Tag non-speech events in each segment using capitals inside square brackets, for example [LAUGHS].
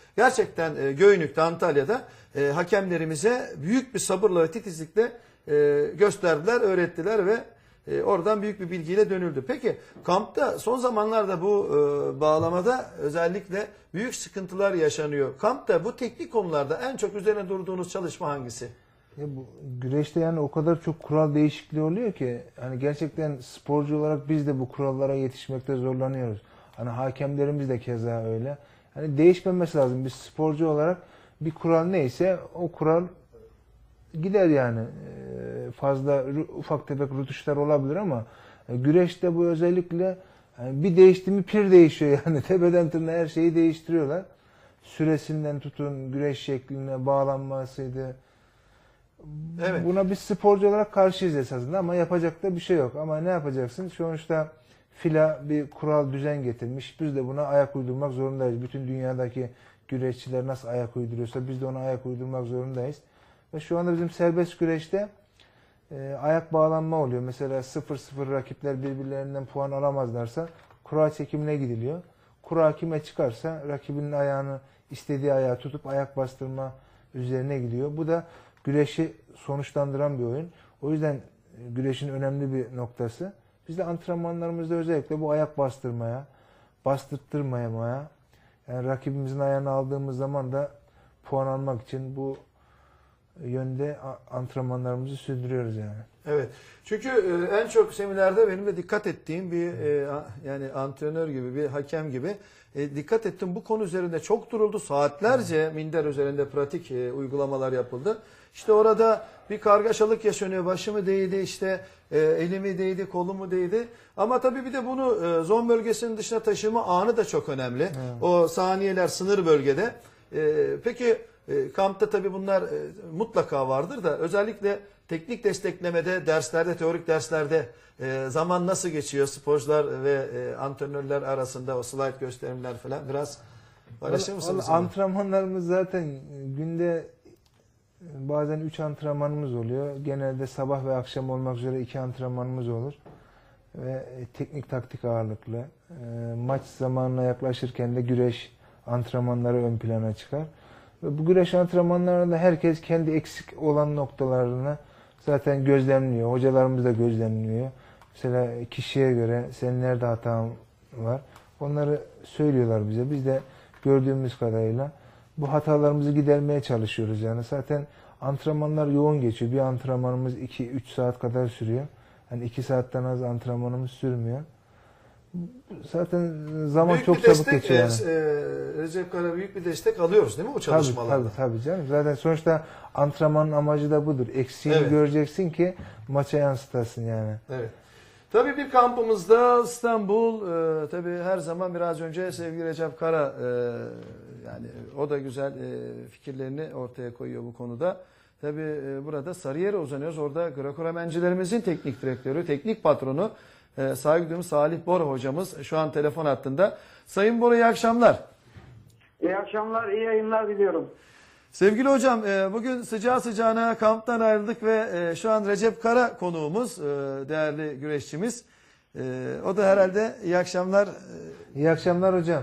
[LAUGHS] Gerçekten e, Göynük'te, Antalya'da e, hakemlerimize büyük bir sabırla ve titizlikle e, gösterdiler, öğrettiler ve e, oradan büyük bir bilgiyle dönüldü. Peki kampta son zamanlarda bu e, bağlamada özellikle büyük sıkıntılar yaşanıyor. Kampta bu teknik konularda en çok üzerine durduğunuz çalışma hangisi? Ya bu güreşte yani o kadar çok kural değişikliği oluyor ki hani gerçekten sporcu olarak biz de bu kurallara yetişmekte zorlanıyoruz. Hani hakemlerimiz de keza öyle. Hani değişmemesi lazım. Biz sporcu olarak bir kural neyse o kural gider yani. Ee, Fazla ufak tefek rutuşlar olabilir ama e, güreşte bu özellikle yani bir değişti mi pir değişiyor yani. [LAUGHS] Tepeden tırnağa her şeyi değiştiriyorlar. Süresinden tutun güreş şekline bağlanmasıydı. Evet. Buna biz sporcu olarak karşıyız esasında ama yapacak da bir şey yok. Ama ne yapacaksın? Sonuçta FILA bir kural düzen getirmiş. Biz de buna ayak uydurmak zorundayız. Bütün dünyadaki güreşçiler nasıl ayak uyduruyorsa biz de ona ayak uydurmak zorundayız. Ve şu anda bizim serbest güreşte e, ayak bağlanma oluyor. Mesela 0-0 rakipler birbirlerinden puan alamazlarsa kura çekimine gidiliyor. Kura kime çıkarsa rakibinin ayağını istediği ayağı tutup ayak bastırma üzerine gidiyor. Bu da güreşi sonuçlandıran bir oyun. O yüzden güreşin önemli bir noktası. Biz de antrenmanlarımızda özellikle bu ayak bastırmaya, bastırttırmamaya, yani rakibimizin ayağını aldığımız zaman da puan almak için bu yönde antrenmanlarımızı sürdürüyoruz yani. Evet. Çünkü e, en çok seminerde benim de dikkat ettiğim bir e, yani antrenör gibi bir hakem gibi e, dikkat ettim bu konu üzerinde çok duruldu. Saatlerce minder üzerinde pratik uygulamalar yapıldı. İşte orada bir kargaşalık yaşanıyor. Başımı değdi işte elimi değdi, kolumu değdi. Ama tabii bir de bunu zon bölgesinin dışına taşıma anı da çok önemli. O saniyeler sınır bölgede. Peki kampta tabii bunlar mutlaka vardır da özellikle teknik desteklemede, derslerde, teorik derslerde e, zaman nasıl geçiyor sporcular ve e, antrenörler arasında o slide gösterimler falan biraz paylaşır mısınız? Vallahi Antrenmanlarımız zaten günde bazen 3 antrenmanımız oluyor. Genelde sabah ve akşam olmak üzere 2 antrenmanımız olur. Ve teknik taktik ağırlıklı. E, Maç zamanına yaklaşırken de güreş antrenmanları ön plana çıkar. Ve bu güreş antrenmanlarında herkes kendi eksik olan noktalarını zaten gözlemliyor. Hocalarımız da gözlemliyor. Mesela kişiye göre senin nerede hatan var. Onları söylüyorlar bize. Biz de gördüğümüz kadarıyla bu hatalarımızı gidermeye çalışıyoruz. Yani zaten antrenmanlar yoğun geçiyor. Bir antrenmanımız 2-3 saat kadar sürüyor. Yani 2 saatten az antrenmanımız sürmüyor. Zaten zaman Büyük çok bir çabuk destek, geçiyor yani. e, Recep Kara büyük bir destek alıyoruz değil mi bu Tabii, çalışmalarda? tabii tabii canım. Zaten sonuçta antrenmanın amacı da budur. Eksiğini Evet. göreceksin ki maça yansıtasın yani. Evet. Tabii bir kampımızda İstanbul e, tabii her zaman biraz önce sevgili Recep Kara e, yani o da güzel e, fikirlerini ortaya koyuyor bu konuda. Tabii e, burada Sarıyer'e uzanıyoruz. Orada Greco-Romencilerimizin teknik direktörü, teknik patronu e, saygı duyduğumuz Salih Bora hocamız şu an telefon hattında. Sayın Bora iyi akşamlar. İyi akşamlar, iyi yayınlar diliyorum. Sevgili hocam e, bugün sıcağı sıcağına kamptan ayrıldık ve e, şu an Recep Kara konuğumuz, e, değerli güreşçimiz. E, O da herhalde iyi akşamlar. E, İyi akşamlar hocam.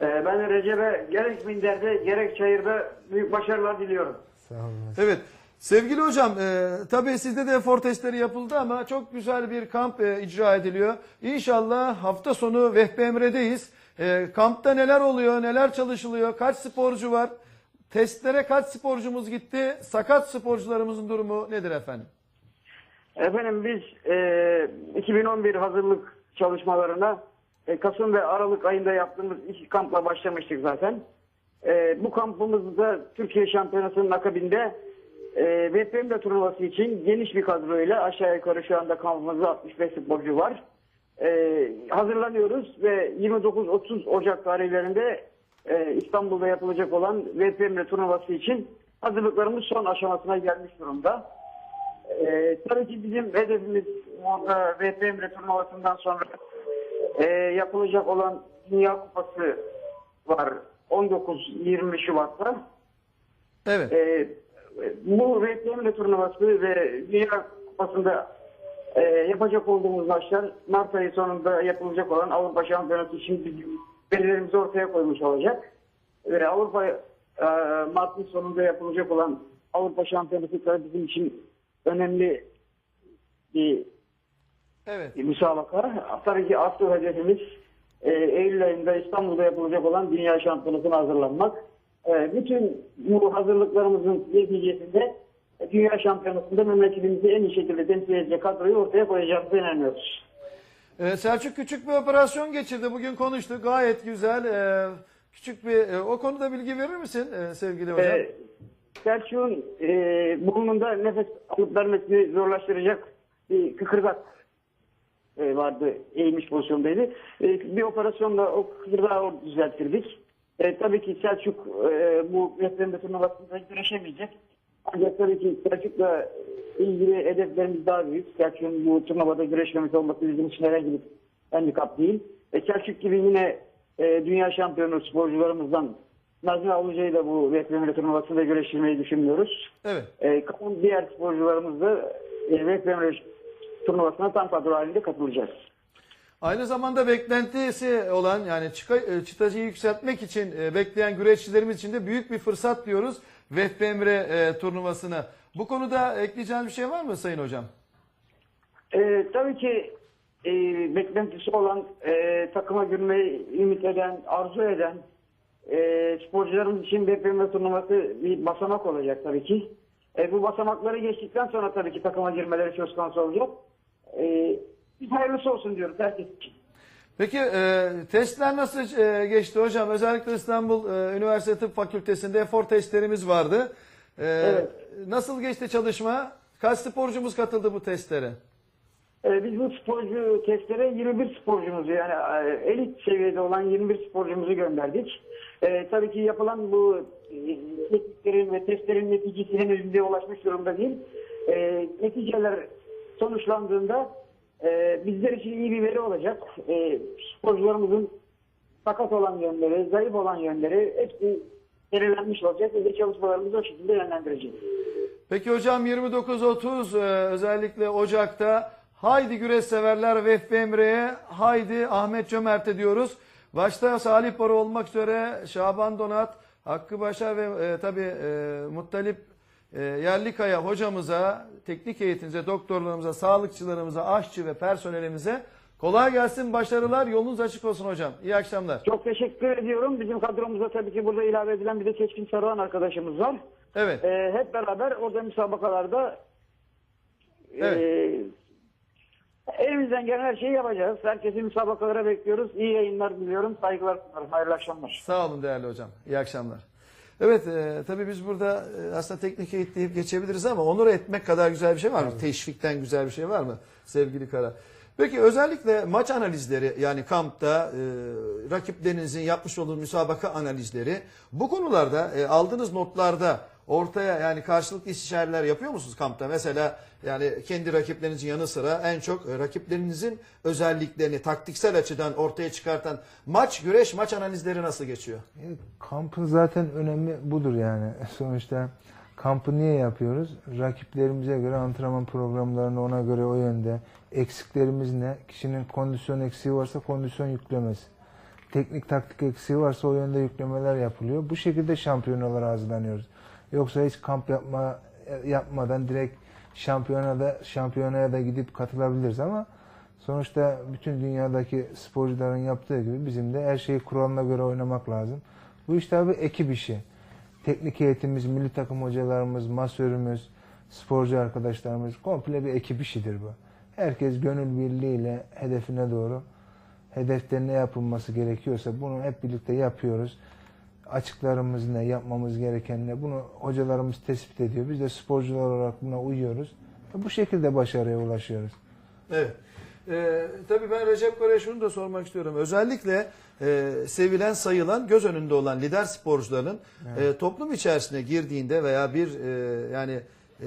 Ee, ben Recep'e gerek Minder'de gerek Çayır'da büyük başarılar diliyorum. Sağ olun. Evet. Sevgili hocam, e, tabii sizde de efor testleri yapıldı ama çok güzel bir kamp e, icra ediliyor. İnşallah hafta sonu Vehbi Emre'deyiz. E, kampta neler oluyor, neler çalışılıyor, kaç sporcu var? Testlere kaç sporcumuz gitti? Sakat sporcularımızın durumu nedir efendim? Efendim biz e, 2011 hazırlık çalışmalarına e, Kasım ve Aralık ayında yaptığımız iki kampla başlamıştık zaten. E, bu kampımızda Türkiye Şampiyonası'nın akabinde e, VPM turnuvası için geniş bir kadroyla aşağı yukarı şu anda kampımızda 65 sporcu var. E, hazırlanıyoruz ve 29-30 Ocak tarihlerinde e, İstanbul'da yapılacak olan VPM turnuvası için hazırlıklarımız son aşamasına gelmiş durumda. Ee, tabii ki bizim hedefimiz orada VPM turnuvasından sonra e, yapılacak olan Dünya Kupası var 19-20 Şubat'ta. Evet. Ee, bu VPM turnuvası ve Dünya Kupası'nda e, yapacak olduğumuz maçlar Mart ayı sonunda yapılacak olan Avrupa Şampiyonası için belirlerimizi ortaya koymuş olacak. ve Avrupa e, Mart'ın sonunda yapılacak olan Avrupa Şampiyonası da bizim için önemli bir Evet. müsabaka. Tabii ki asıl hedefimiz e, Eylül ayında İstanbul'da yapılacak olan Dünya Şampiyonası'na hazırlanmak. E, bütün bu hazırlıklarımızın neticesinde Dünya Şampiyonası'nda memleketimizi en iyi şekilde temsil edecek kadroyu ortaya koyacağımıza inanıyoruz. Ee, Selçuk küçük bir operasyon geçirdi. Bugün konuştuk. Gayet güzel. Ee, küçük bir e, o konuda bilgi verir misin e, sevgili hocam? E, Selçuk'un e, burnunda nefes alıp vermesini zorlaştıracak bir kıkırdak e, vardı. Eğilmiş pozisyondaydı. E, bir operasyonla o kıkırdağı düzelttirdik. E, tabii ki Selçuk e, bu referende turnuvasında güreşemeyecek. Ancak tabii ki Selçuk'la ilgili hedeflerimiz daha büyük. Selçuk'un bu turnuvada güreşmemiş olması bizim için herhangi bir handikap değil. E, Selçuk gibi yine e, dünya şampiyonu sporcularımızdan Nazmi Avluca'yı da bu VPM turnuvasında güreştirmeyi düşünmüyoruz. Evet. E, diğer sporcularımız da e, VPM turnuvasına tam kadro halinde katılacağız. Aynı zamanda beklentisi olan yani çıka, e, yükseltmek için e, bekleyen güreşçilerimiz için de büyük bir fırsat diyoruz VFB Emre e. Bu konuda ekleyeceğiniz bir şey var mı Sayın Hocam? E, tabii ki e, beklentisi olan e, takıma girmeyi ümit eden, arzu eden e, sporcularımız için BPM turnuvası bir basamak olacak tabii ki. E, bu basamakları geçtikten sonra tabii ki takıma girmeleri söz konusu olacak. E, biz hayırlısı olsun diyoruz herkes için. Peki e, testler nasıl e, geçti hocam? Özellikle İstanbul e, Üniversitesi Tıp Fakültesi'nde efor testlerimiz vardı. E, Evet. Nasıl geçti çalışma? Kaç sporcumuz katıldı bu testlere? Ee, Biz bu sporcu testlere 21 sporcumuzu yani e, elit seviyede olan 21 sporcumuzu gönderdik. Ee, tabii ki yapılan bu e, tekniklerin ve testlerin neticesi henüz bize ulaşmış durumda değil. Ee, neticeler sonuçlandığında e, bizler için iyi bir veri olacak. Ee, sporcularımızın sakat olan yönleri, zayıf olan yönleri hepsi belirlenmiş olacak ve çalışmalarımızı o şekilde yönlendireceğiz. Peki hocam 29-30 e, özellikle Ocak'ta haydi güreş severler Vehbi Emre'ye haydi Ahmet Cömert'e diyoruz. Başta Salih Bora olmak üzere Şaban Donat, Hakkı Başar ve e, tabii e, Muttalip e, Yerlikaya hocamıza, teknik eğitimimize, doktorlarımıza, sağlıkçılarımıza, aşçı ve personelimize kolay gelsin, başarılar, yolunuz açık olsun hocam. İyi akşamlar. Çok teşekkür ediyorum. Bizim kadromuza tabii ki burada ilave edilen bir de Keskin Saruhan arkadaşımız var. Evet. Ee, hep beraber orada müsabakalarda Evet. e, elimizden gelen her şeyi yapacağız. Herkesi müsabakalara bekliyoruz. İyi yayınlar diliyorum. Saygılar sunarım. Hayırlı akşamlar. Sağ olun değerli hocam. İyi akşamlar. Evet e, tabii biz burada e, aslında teknik eğit deyip geçebiliriz ama onur etmek kadar güzel bir şey var mı? Teşvikten güzel bir şey var mı sevgili Kara? Peki özellikle maç analizleri yani kampta e, rakiplerinizin yapmış olduğu müsabaka analizleri bu konularda e, aldığınız notlarda ortaya yani karşılıklı istişareler yapıyor musunuz kampta? Mesela yani kendi rakiplerinizin yanı sıra en çok e, rakiplerinizin özelliklerini taktiksel açıdan ortaya çıkartan maç güreş maç analizleri nasıl geçiyor? E, Kampın zaten önemi budur yani. [LAUGHS] Sonuçta kampı niye yapıyoruz? Rakiplerimize göre antrenman programlarını ona göre o yönde. Eksiklerimiz ne? Kişinin kondisyon eksiği varsa kondisyon yüklemesi. Teknik taktik eksiği varsa o yönde yüklemeler yapılıyor. Bu şekilde şampiyonalara hazırlanıyoruz. Yoksa hiç kamp yapma yapmadan direkt şampiyonada şampiyonaya da gidip katılabiliriz ama sonuçta bütün dünyadaki sporcuların yaptığı gibi bizim de her şeyi kuralına göre oynamak lazım. Bu işte abi ekip işi. Teknik eğitimimiz, milli takım hocalarımız, masörümüz, sporcu arkadaşlarımız komple bir ekip işidir bu. Herkes gönül birliğiyle hedefine doğru hedefte ne yapılması gerekiyorsa bunu hep birlikte yapıyoruz. Açıklarımız ne, yapmamız gereken ne bunu hocalarımız tespit ediyor. Biz de sporcular olarak buna uyuyoruz. Bu şekilde başarıya ulaşıyoruz. Evet. Ee, tabii ben Recep Koray'a şunu da sormak istiyorum. Özellikle e, sevilen, sayılan, göz önünde olan lider sporcuların e, toplum içerisine girdiğinde veya bir e, yani e,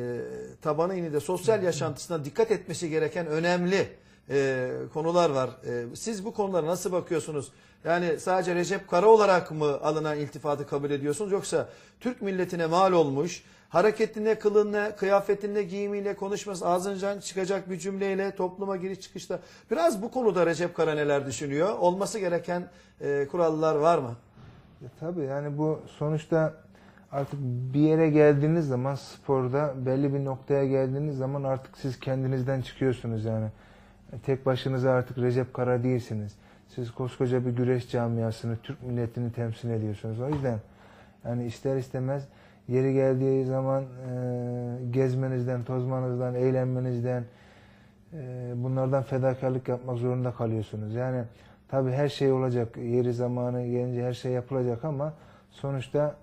tabanı inide sosyal yaşantısına dikkat etmesi gereken önemli e, konular var. E, siz bu konulara nasıl bakıyorsunuz? Yani sadece Recep Kara olarak mı alınan iltifatı kabul ediyorsunuz yoksa Türk milletine mal olmuş, hareketine, kılığına, kıyafetine, giyimiyle, konuşması, ağzından çıkacak bir cümleyle topluma giriş çıkışta. Biraz bu konuda Recep Kara neler düşünüyor? Olması gereken e, kurallar var mı? E, tabii yani bu sonuçta artık bir yere geldiğiniz zaman sporda belli bir noktaya geldiğiniz zaman artık siz kendinizden çıkıyorsunuz yani. Tek başınıza artık Recep Kara değilsiniz. Siz koskoca bir güreş camiasını, Türk milletini temsil ediyorsunuz. O yüzden yani ister istemez yeri geldiği zaman e, gezmenizden, tozmanızdan, eğlenmenizden e, bunlardan fedakarlık yapmak zorunda kalıyorsunuz. Yani tabii her şey olacak. Yeri zamanı gelince her şey yapılacak ama sonuçta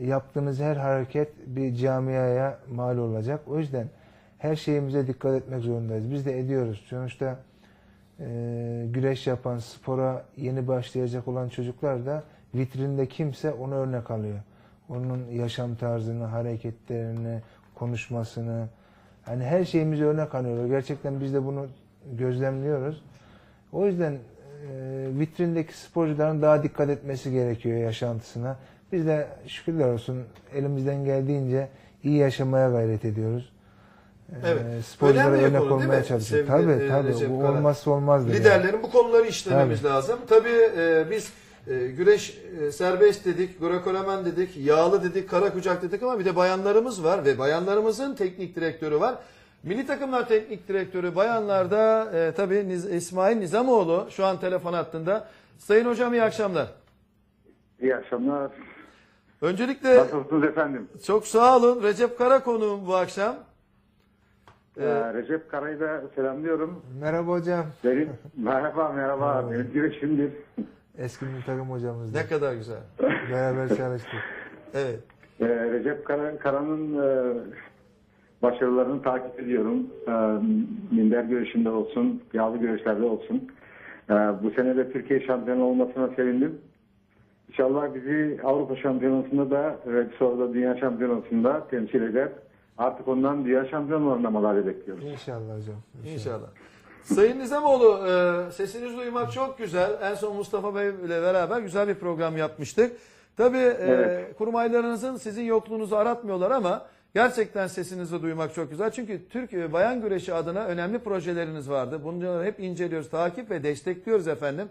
yaptığınız her hareket bir camiaya mal olacak. O yüzden her şeyimize dikkat etmek zorundayız. Biz de ediyoruz. Sonuçta e, güreş yapan, spora yeni başlayacak olan çocuklar da vitrinde kimse onu örnek alıyor. Onun yaşam tarzını, hareketlerini, konuşmasını, hani her şeyimizi örnek alıyorlar. Gerçekten biz de bunu gözlemliyoruz. O yüzden e, vitrindeki sporcuların daha dikkat etmesi gerekiyor yaşantısına. Biz de şükürler olsun elimizden geldiğince iyi yaşamaya gayret ediyoruz. E, Evet. sporculara Önemli örnek konu, olmaya. Sevgili, Tabii e, tabii. Recep Bu Kara. olmazsa olmazdır. yani. Liderlerin bu konuları işlememiz lazım. Tabii e, biz e, güreş e, serbest dedik, Greco-Romen dedik, yağlı dedik, kara kucak dedik ama bir de bayanlarımız var ve bayanlarımızın teknik direktörü var. Milli takımlar teknik direktörü bayanlarda e, tabii Niz- İsmail Nizamoğlu şu an telefon hattında. Sayın hocam iyi akşamlar. İyi akşamlar. Öncelikle Nasılsınız efendim? çok sağ olun. Recep Kara konuğum bu akşam. Ee, Recep Kara'yı da selamlıyorum. Merhaba hocam. Benim, merhaba merhaba. Benim girişimdir. Eski milli takım hocamızdı. Ne kadar güzel. Beraber çalıştık. Evet. Ee, Recep Kara, Kara'nın e, başarılarını takip ediyorum. Ee, minder görüşünde olsun, yağlı görüşlerde olsun. Ee, bu sene de Türkiye şampiyonu olmasına sevindim. İnşallah bizi Avrupa şampiyonasında da ve sonra da dünya şampiyonasında temsil eder. Artık ondan dünya şampiyonlarına madalya bekliyoruz. İnşallah hocam. İnşallah. Sayın Nizamoğlu e, sesinizi duymak çok güzel. En son Mustafa Bey ile beraber güzel bir program yapmıştık. Tabii e, Evet. kurmaylarınızın sizin yokluğunuzu aratmıyorlar ama gerçekten sesinizi duymak çok güzel. Çünkü Türk e, bayan güreşi adına önemli projeleriniz vardı. Bunları hep inceliyoruz, takip ve destekliyoruz efendim.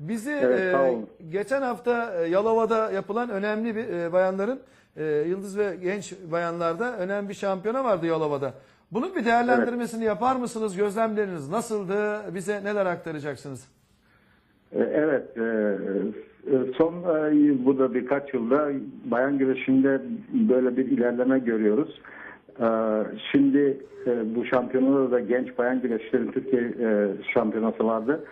Bizi Evet, e, geçen hafta e, Yalova'da yapılan önemli bir e, bayanların e, yıldız ve genç bayanlarda önemli bir şampiyona vardı Yalova'da. Bunun bir değerlendirmesini yapar mısınız? Gözlemleriniz nasıldı? Bize neler aktaracaksınız? E, Evet, e, e, son e, bu da birkaç yılda bayan güreşinde böyle bir ilerleme görüyoruz. E, Şimdi e, bu şampiyonada da genç bayan güreşçilerin Türkiye e, şampiyonası vardı.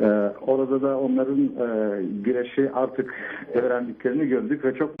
E, Orada da onların e, güreşi artık öğrendiklerini gördük ve çok